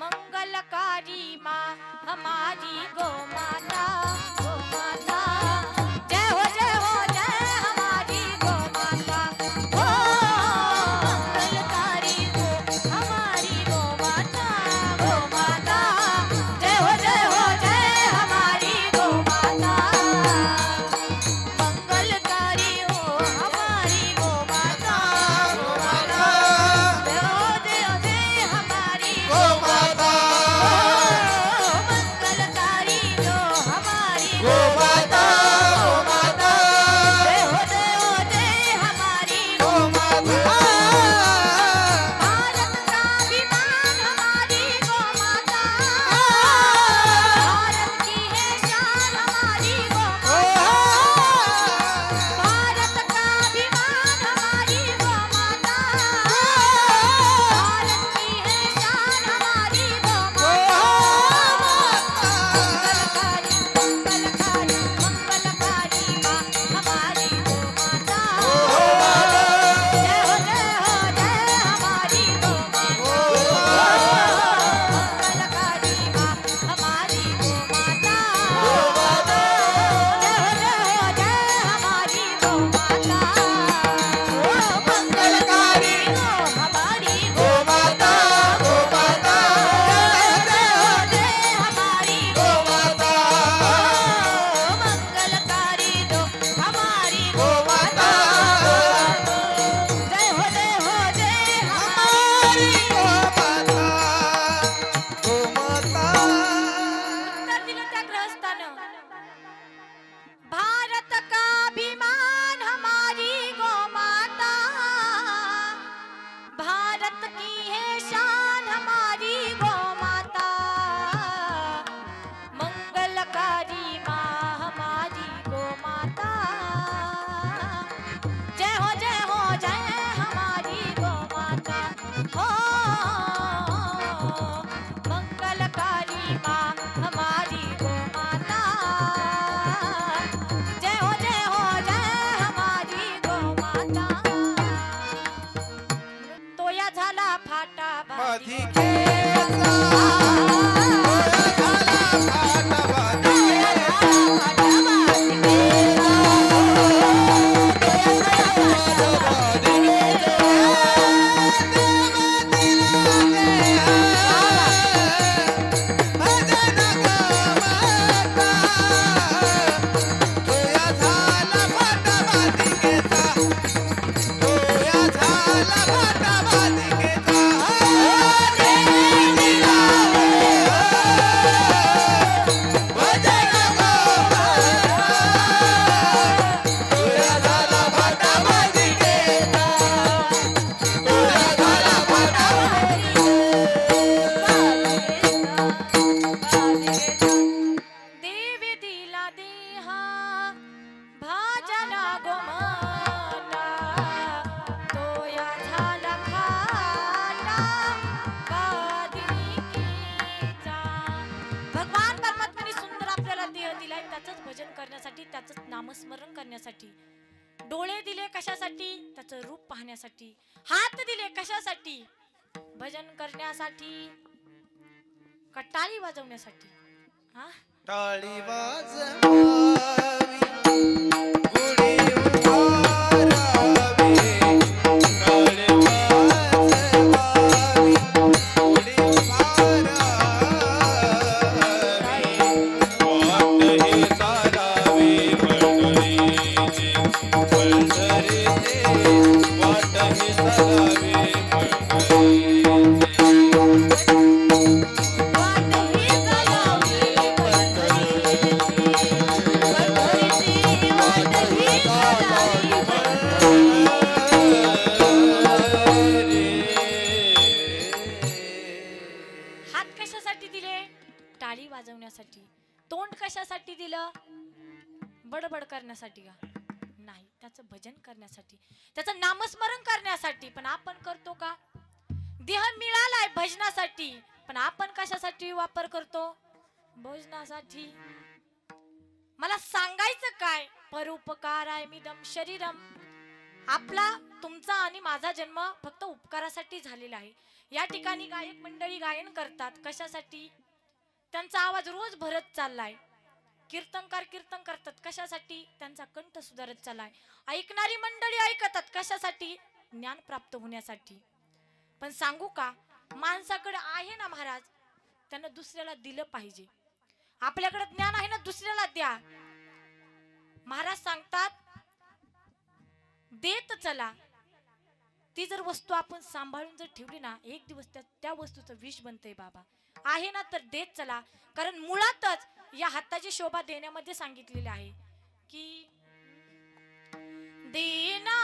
मंगलकारी माँ हमारी गो माता गो माता। करण्यासाठी त्याचं नामस्मरण करण्यासाठी. डोळे दिले कशासाठी? त्याचं रूप पाहण्यासाठी. हात दिले कशासाठी? भजन करण्यासाठी. कटाळी वाजवण्यासाठी. हा? टाळी वाजवा कशासाठी दिले? टाळी वाजवण्यासाठी. तोंड कशासाठी दिलं? बडबड करण्यासाठी का? नाही त्याचं भजन करण्यासाठी. त्याचं नामस्मरण करण्यासाठी. पण आपण करतो का? देह मिळालाय भजनासाठी. पण आपण कशासाठी वापर करतो? भोजनासाठी. मला सांगायचं काय? परोपकार आहे मी दम शरीरम. आपला तुमचा आणि माझा जन्म फक्त उपकारासाठी झालेला आहे. या ठिकाणी गायक मंडळी गायन करतात. कशासाठी? त्यांचा आवाज रोज भरत चाललाय. कीर्तनकार कीर्तन करतात. कशासाठी? त्यांचा कंठ सुधारत चाललाय. ऐकणारी मंडळी ऐकतात. कशासाठी? ज्ञान प्राप्त होण्यासाठी. पण सांगू का? माणसाकडे आहे ना महाराज त्यांना दुसऱ्याला दिलं पाहिजे. आपल्याकडे ज्ञान आहे ना दुसऱ्याला द्या. महाराज सांगतात देत चला. ती जर वस्तू आपण सांभाळून जर ठेवली ना एक दिवस त्या त्या वस्तूचं विष बनतंय बाबा. आहे ना तर देत चला. कारण मुळातच या हाताची शोभा देण्यामध्ये सांगितलेली आहे की देना